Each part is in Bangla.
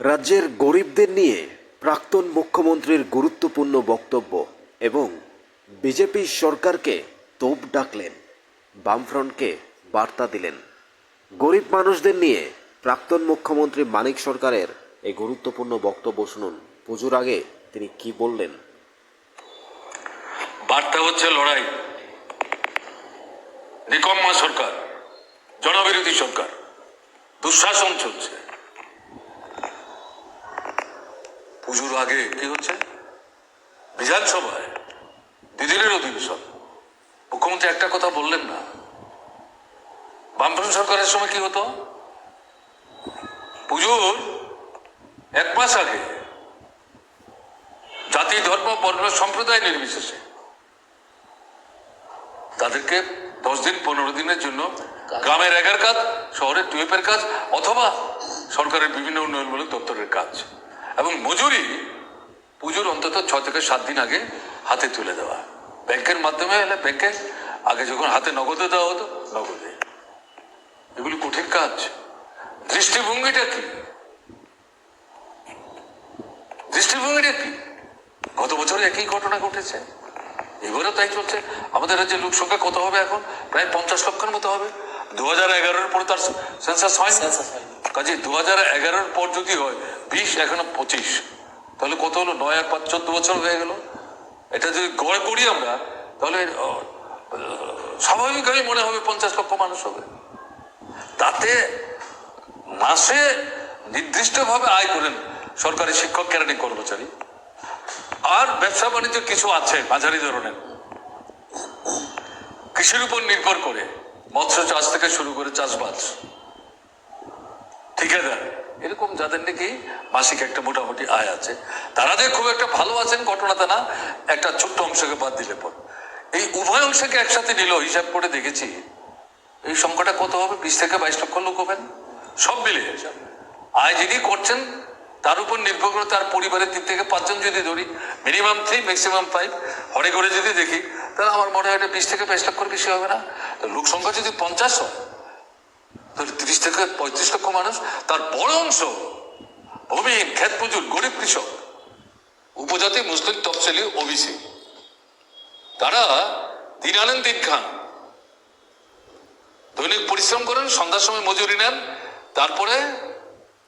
রাজ্যের গরিবদের নিয়ে প্রাক্তন মুখ্যমন্ত্রীর গুরুত্বপূর্ণ বক্তব্য এবং বিজেপি সরকারকে তোপ ডাকলেন, বামফ্রন্টকে বার্তা দিলেন। গরিব মানুষদের নিয়ে প্রাক্তন মুখ্যমন্ত্রী মানিক সরকারের এই গুরুত্বপূর্ণ বক্তব্য শুনুন। পুজোর আগে তিনি কি বললেন? বার্তা হচ্ছে লড়াই। নিকম্মা সরকার, জনবিরোধী সরকার, দুঃশাসন চলছে। পুজোর আগে কি হচ্ছে? বিধানসভায় দিদিনের অধিবেশন। মুখ্যমন্ত্রী একটা কথা বললেন না। বামফ্রন্ট সরকারের সময় কি হতো? পুজোর এক মাস আগে জাতি, ধর্ম, বর্ণ, সম্প্রদায় নির্বিশেষে তাদেরকে দশ দিন, পনেরো দিনের জন্য গ্রামের এগার কাজ, শহরের টুয়েপের কাজ, অথবা সরকারের বিভিন্ন উন্নয়নমূলক দপ্তরের কাজ। এবং মজুরি পুজোর অন্তত ছ থেকে সাত দিন আগে হাতে তুলে দেওয়া। ব্যাংকের মাধ্যমে এলে ব্যাংকে আগে যখন হাতে নগদে দেওয়া হতো, নগদে। এগুলি কঠিন কাজ। দৃষ্টিভঙ্গিটা কি? দৃষ্টিভঙ্গিটা কি? গত বছর একই ঘটনা ঘটেছে। এবারেও তাই চলছে। আমাদের রাজ্যে লোক সংখ্যা কত হবে এখন? প্রায় পঞ্চাশ লক্ষের মতো হবে। দু হাজার এগারোর পরে তার সেন্সাস হয় কাজে দু হাজার এগারোর পর যদি হয়, বিশ, এখনও পঁচিশ। তাহলে কত হলো? নয় আর পাঁচ, চোদ্দ বছর হয়ে গেল। এটা যদি গড় করি আমরা, তাহলে স্বাভাবিকভাবেই মনে হবে পঞ্চাশ লক্ষ মানুষ হবে। তাতে মাসে নির্দিষ্টভাবে আয় করেন সরকারি শিক্ষক, কেরানি কর্মচারী। আর ব্যবসা বাণিজ্য কিছু আছে, মাঝারি ধরনের। কৃষির উপর নির্ভর করে মৎস্য চাষ থেকে শুরু করে চাষবাস। ঠিকাদার এরকম যাদের নাকি মাসিক একটা মোটামুটি আয় আছে, তারা খুব একটা ভালো আছেন ঘটনাটা না, একটা ছোট্ট অংশকে বাদ দিলে পর। এই উভয় অংশকে একসাথে নিল, হিসাব করে দেখেছি। এই সংখ্যাটা কত হবে? বিশ থেকে বাইশ লক্ষ লোক হবেন। সব মিলিয়ে আয় যিনি করছেন, তার উপর নির্ভর করে তার পরিবারের তিন থেকে পাঁচজন যদি ধরি মিনিমাম থ্রি ম্যাক্সিমাম ফাইভ হরে করে যদি দেখি, তাহলে আমার মনে হয় এটা বিশ থেকে বাইশ লক্ষর বেশি হবে না। লোক সংখ্যা যদি পঞ্চাশ হয় তিরিশ থেকে পঁয়ত্রিশ লক্ষ মানুষ, তার বড় অংশ ভূমিহীন, ক্ষেত প্রচুর গরিব কৃষক, উপজাতি, মুসলিম, তফসিলি, ওবিসি। তারা দিন আনেন, দিন খান। দৈনিক পরিশ্রম করেন, সন্ধ্যার সময় মজুরি নেন, তারপরে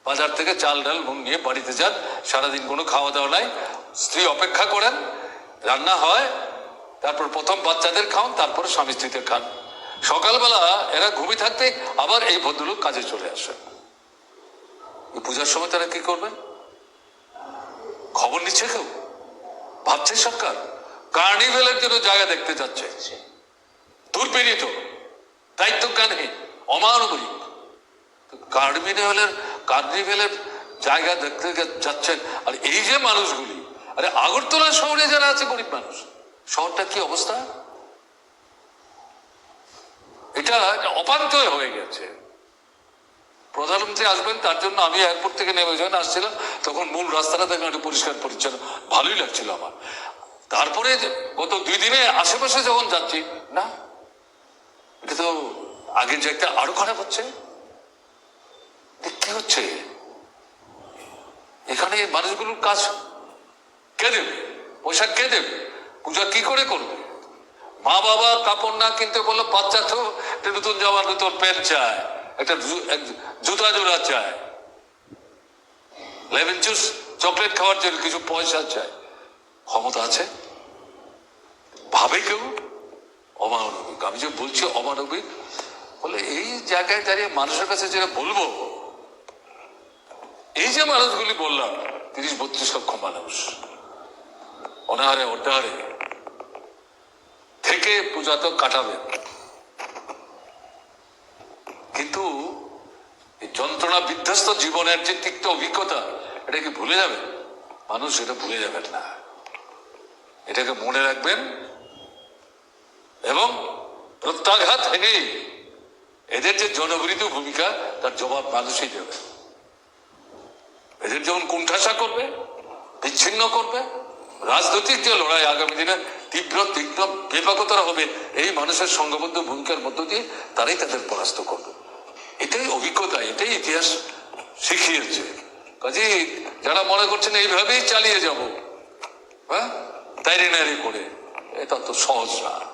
বাজার থেকে চাল, ডাল নিয়ে বাড়িতে যান, সারাদিন কোনো খাওয়া দাওয়া নাই, স্ত্রী অপেক্ষা করেন, রান্না হয়, তারপর প্রথম বাচ্চাদের খাওয়ান, তারপর স্বামী স্ত্রীদের খান। সকালবেলা এরা ঘুমিয়ে থাকতে আবার এই ভদ্রলোক কাজে চলে আসে। পূজার সময় তারা কি করবে? খবর নিচ্ছে কেউ? ভাবছে সরকার? কার্নিভেলের জন্য জায়গা দেখতে যাচ্ছে। দুর্বিনীত দায়িত্বজ্ঞানহীন, অমানবিক। কার্নিভেলের কার্নিভেলের জায়গা দেখতে যাচ্ছেন, আর এই যে মানুষগুলি, আরে আগরতলা শহরে যারা আছে গরিব মানুষ শহরটা কি অবস্থা? এটা একটা অপান্তয় হয়ে গেছে। প্রধানমন্ত্রী আসবেন, তার জন্য আমি এয়ারপোর্ট থেকে নেমে যখন আসছিলাম, তখন মূল রাস্তাটা দেখলাম একটু পরিষ্কার পরিচ্ছন্ন। ভালোই লাগছিল আমার। তারপরে গত দুই দিনে আশেপাশে যখন যাচ্ছি, না, এটা তো আগের জায়গাটা আরও খারাপ হচ্ছে। কি হচ্ছে? এখানে মানুষগুলোর কাজ কে দেবে? পয়সা কে দেবে? পূজা কি করে করবে? মা বাবা কাপড় না কিনতে বলল, বাচ্চা তো নতুন জামা নতুন প্যান্ট চায় একটা জুতা জোড়া চায় লেমন জুস, চকলেট খাওয়ার জন্য কিছু পয়সা চায় ক্ষমতা আছে? ভাবে কেউ? অমানবিক। আমি যে বলছি অমানবিক, বলে এই জায়গায় দাঁড়িয়ে মানুষের কাছে যেটা বলব, এই যে মানুষগুলি বললাম, তিরিশ বত্রিশ লক্ষ মানুষ। অনাহারে অর্ধাহারে থেকে পূজা তো কাটাবে। কিন্তু যন্ত্রণা বিধ্বস্ত জীবনের যে তিক্ত অভিজ্ঞতা, এটা কি ভুলে যাবে? মানুষ এটা ভুলে যাবেন না। এটাকে মনে রাখবেন এবং প্রত্যাঘাত ভেঙেই এদের যে জনবিরোধী ভূমিকা, তার জবাব মানুষই দেবে। এদের যেমন কুণ্ঠাসা করবে, বিচ্ছিন্ন করবে, রাজনৈতিক যে লড়াই আগামী দিনে তীব্র তীব্র ব্যাপকতর হবে এই মানুষের সঙ্গবদ্ধ ভূমিকার মধ্য দিয়ে তারাই তাদের পরাস্ত করবে। এটাই অভিজ্ঞতা, এটাই ইতিহাস শিখিয়েছে। কাজে যারা মনে করছেন এইভাবেই চালিয়ে যাব হ্যাঁ? তাই রে করে, এটা তো সহজ না।